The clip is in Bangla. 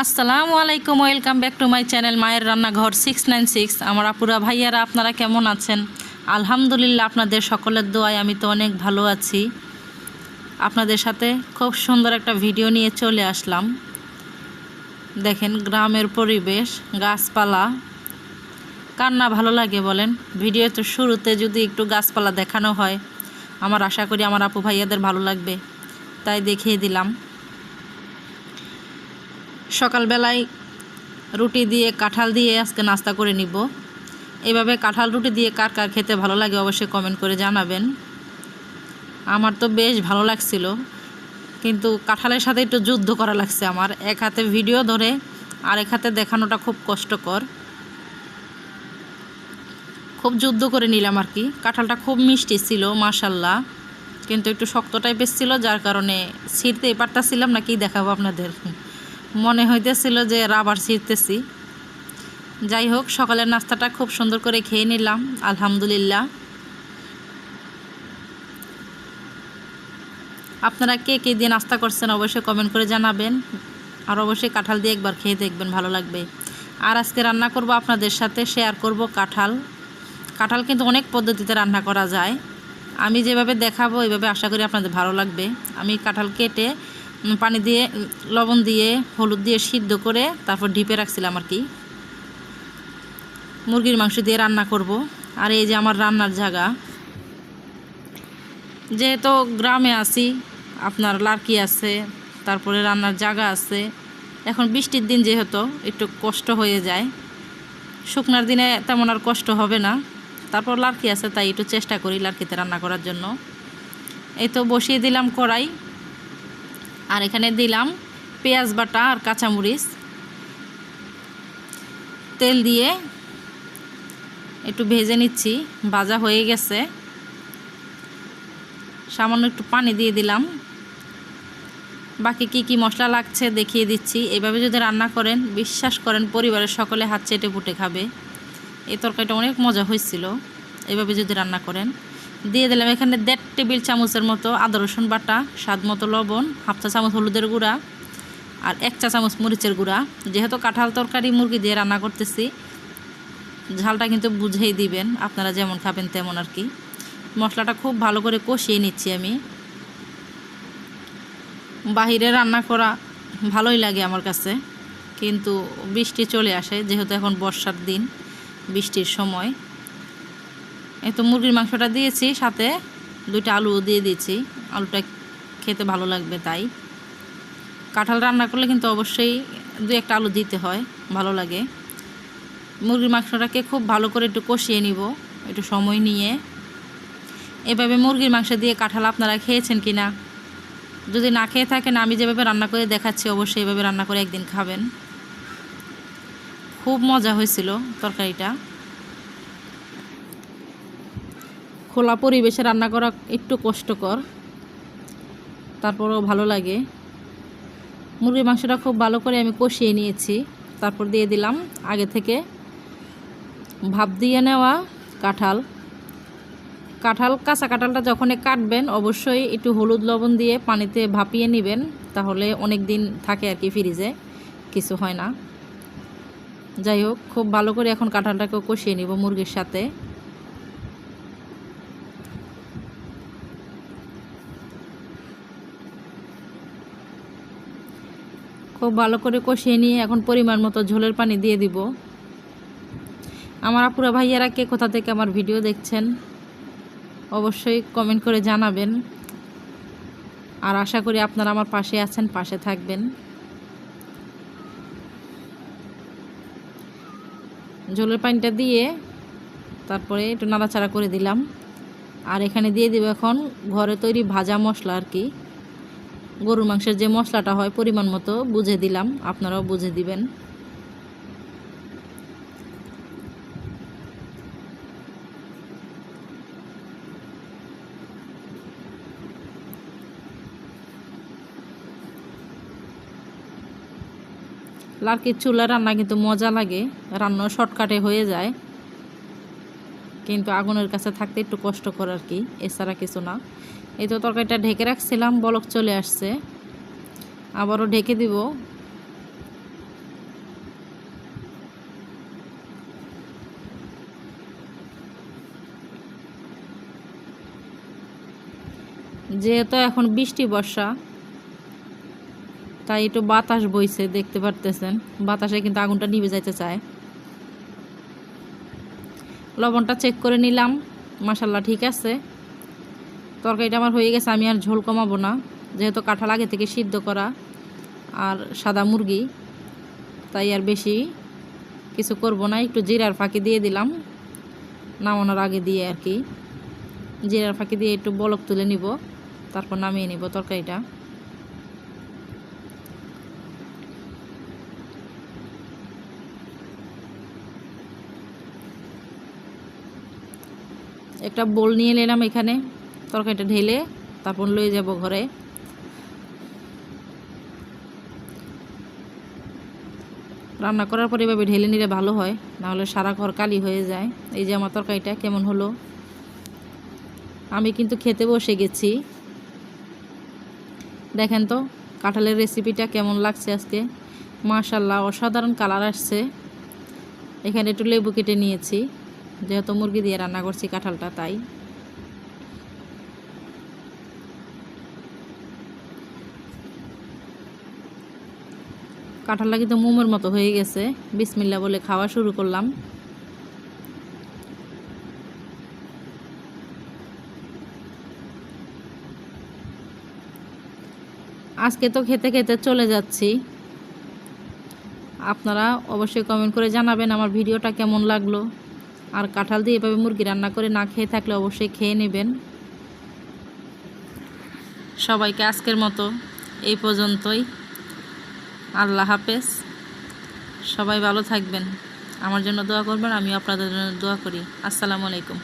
আসসালামু আলাইকুম, welcome back to my channel মায়ের রান্নাঘর সিক্স নাইন সিক্স আমার আপুরা ভাইয়ারা, আপনারা কেমন আছেন? আলহামদুলিল্লাহ, আপনাদের সকলের দোয়ায় আমি তো অনেক ভালো আছি। আপনাদের সাথে খুব সুন্দর একটা ভিডিও নিয়ে চলে আসলাম। দেখেন গ্রামের পরিবেশ, গাছপালা। কার না ভালো লাগে বলেন? ভিডিও তো শুরুতে যদি একটু গাছপালা দেখানো হয়, আমার আশা করি আমার আপু ভাইয়াদের ভালো লাগবে। তাই দেখিয়ে দিলাম। সকালবেলায় রুটি দিয়ে, কাঁঠাল দিয়ে আজকে নাস্তা করে নিব। এভাবে কাঁঠাল রুটি দিয়ে কার কার খেতে ভালো লাগে অবশ্যই কমেন্ট করে জানাবেন। আমার তো বেশ ভালো লাগছিল, কিন্তু কাঁঠালের সাথে একটু যুদ্ধ করা লাগছে আমার। এক হাতে ভিডিও ধরে আর এক হাতে দেখানোটা খুব কষ্টকর। খুব যুদ্ধ করে নিলাম আর কি। কাঁঠালটা খুব মিষ্টি ছিল, মাশাল্লাহ। কিন্তু একটু শক্ত টাইপের ছিল, যার কারণে ছিঁড়তেই পারতাছিলাম না, কি দেখাবো আপনাদের। মনে হইতেছিল যে রাবার ছিঁড়তেছি। যাই হোক, সকালের নাস্তাটা খুব সুন্দর করে খেয়ে নিলাম, আলহামদুলিল্লাহ। আপনারা কে কে দিয়ে নাস্তা করছেন অবশ্যই কমেন্ট করে জানাবেন, আর অবশ্যই কাঁঠাল দিয়ে একবার খেয়ে দেখবেন, ভালো লাগবে। আর আজকে রান্না করব আপনাদের সাথে শেয়ার করব কাঁঠাল। কাঁঠাল কিন্তু অনেক পদ্ধতিতে রান্না করা যায়। আমি যেভাবে দেখাবো এইভাবে আশা করি আপনাদের ভালো লাগবে। আমি কাঁঠাল কেটে পানি দিয়ে, লবণ দিয়ে, হলুদ দিয়ে সিদ্ধ করে তারপর ঢিপে রাখছিলাম আর কি। মুরগির মাংস দিয়ে রান্না করব। আর এই যে আমার রান্নার জায়গা, যেহেতু গ্রামে আছি, আপনার লার্কি আছে, তারপরে রান্নার জায়গা আছে, এখন বৃষ্টির দিন যেহেতু একটু কষ্ট হয়ে যায়, শুকনার দিনে তেমন আর কষ্ট হবে না। তারপর লার্কি আছে, তাই একটু চেষ্টা করি লার্কিতে রান্না করার জন্য। এই তো বসিয়ে দিলাম কড়াই। আর এখানে দিলাম পেঁয়াজ বাটা আর কাঁচামরিচ। তেল দিয়ে একটু ভেজে নিচ্ছি, ভাজা হয়ে গেছে। সামান্য একটু পানি দিয়ে দিলাম। বাকি কি কি মশলা লাগছে দেখিয়ে দিচ্ছি। এভাবে যদি রান্না করেন, বিশ্বাস করেন পরিবারের সকলে হাত চেটে পুটে খাবে। এই তরকারিটা অনেক মজা হয়েছিল। এভাবে যদি রান্না করেন। দিয়ে দিলাম এখানে দেড় টেবিল চামচের মতো আদা রসুন বাটা, স্বাদ মতো লবণ, হাফ চা চামচ হলুদের গুঁড়া আর এক চা চামচ মরিচের গুঁড়া। যেহেতু কাঁঠাল তরকারি মুরগি দিয়ে রান্না করতেছি, ঝালটা কিন্তু বুঝেই দিবেন, আপনারা যেমন খাবেন তেমন আর কি। মশলাটা খুব ভালো করে কষিয়ে নিচ্ছি আমি। বাহিরে রান্না করা ভালোই লাগে আমার কাছে, কিন্তু বৃষ্টি চলে আসে, যেহেতু এখন বর্ষার দিন, বৃষ্টির সময়। এই তো মুরগির মাংসটা দিয়েছি সাথে দুইটা আলু দিয়ে দিয়েছি। আলুটা খেতে ভালো লাগবে তাই। কাঁঠাল রান্না করলে কিন্তু অবশ্যই দুই একটা আলু দিতে হয়, ভালো লাগে। মুরগির মাংসটাকে খুব ভালো করে একটু কষিয়ে নিব, একটু সময় নিয়ে। এভাবে মুরগির মাংস দিয়ে কাঁঠাল আপনারা খেয়েছেন কি না যদি না খেয়ে থাকেন, আমি যেভাবে রান্না করে দেখাচ্ছি, অবশ্যই এভাবে রান্না করে একদিন খাবেন। খুব মজা হয়েছিল তরকারিটা। খোলা পরিবেশে রান্না করা একটু কষ্টকর। তারপরেও ভালো লাগে। মুরগির মাংসটা খুব ভালো করে আমি কষিয়ে নিয়েছি। তারপর দিয়ে দিলাম আগে থেকে ভাপ দিয়ে নেওয়া কাঁঠাল। কাঁঠাল, কাঁচা কাঁঠালটা যখনই কাটবেন, অবশ্যই একটু হলুদ লবণ দিয়ে পানিতে ভাপিয়ে নেবেন, তাহলে অনেক দিন থাকে আর কি ফ্রিজে, কিছু হয় না। যাই হোক, খুব ভালো করে এখন কাঁঠালটাকে কষিয়ে নিব মুরগির সাথে। খুব ভালো করে কষিয়ে নিয়ে এখন পরিমাণ মতো ঝোলের পানি দিয়ে দিব। আমার আপুরা ভাইয়ারা কে কোথা থেকে আমার ভিডিও দেখছেন, অবশ্যই কমেন্ট করে জানাবেন। আর আশা করি আপনারা আমার পাশে আছেন, পাশে থাকবেন। ঝোলের পানিটা দিয়ে তারপরে একটু নাড়াচাড়া করে দিলাম। আর এখানে দিয়ে দিব এখন ঘরে তৈরি ভাজা মশলা আর কি। গরুর মাংসের যে মশলাটা হয় পরিমাণ মতো বুঝে দিলাম। আপনারাও বুঝে দিবেন। লার্কির চুলা রান্না কিন্তু মজা লাগে। রান্না শর্টকাটে হয়ে যায়। কিন্তু আগুনের কাছে থাকতে একটু কষ্টকর আর কি, এছাড়া কিছু না। এই তো তরকারিটা ঢেকে রাখছিলাম, বলক চলে আসছে। আবারও ঢেকে দিব। যেহেতু এখন বৃষ্টি বর্ষা, তাই একটু বাতাস বইছে, দেখতে পারতেছেন। বাতাসে কিন্তু আগুনটা নিভে যাইতে চায়। লবণটা চেক করে নিলাম। মাসাল্লাহ ঠিক আছে। তরকারিটা আমার হয়ে গেছে, আমি আর ঝোল কমাবো না। যেহেতু কাঁঠাল আগে থেকে সিদ্ধ করা আর সাদা মুরগি, তাই আর বেশি কিছু করব না। একটু জিরার ফাঁকি দিয়ে দিলাম, নামানোর আগে দিয়ে আর কি। জিরার ফাঁকি দিয়ে একটু বলক তুলে নিব, তারপর নামিয়ে নিব তরকারিটা। একটা বোল নিয়ে নিলাম এখানে, তরকারিটা ঢেলে তারপর লয়ে যাব ঘরে। রান্না করার পর এভাবে ঢেলে নিলে ভালো হয়, নাহলে সারা ঘর কালি হয়ে যায়। এই যে আমার তরকারিটা, কেমন হলো? আমি কিন্তু খেতে বসে গেছি। দেখেন তো, কাঁঠালের রেসিপিটা কেমন লাগছে আজকে। মাশাল্লাহ অসাধারণ কালার আসছে। এখানে একটু লেবু কেটে নিয়েছি। যেহেতু মুরগি দিয়ে রান্না করছি কাঁঠালটা, তাই। কাঁঠালটা কিন্তু মোমের মতো হয়ে গেছে। বিসমিল্লা বলে খাওয়া শুরু করলাম। আজকে তো খেতে খেতে চলে যাচ্ছি। আপনারা অবশ্যই কমেন্ট করে জানাবেন আমার ভিডিওটা কেমন লাগল। আর কাঁঠাল দিয়ে এভাবে মুরগি রান্না করে না খেয়ে থাকলে অবশ্যই খেয়ে নেবেন। সবাইকে আজকের মতো এই পর্যন্তই। আল্লাহ হাফেজ। সবাই ভালো থাকবেন। আমার জন্য দোয়া করবেন আমি আপনাদের জন্য দোয়া করি। আসসালামু আলাইকুম।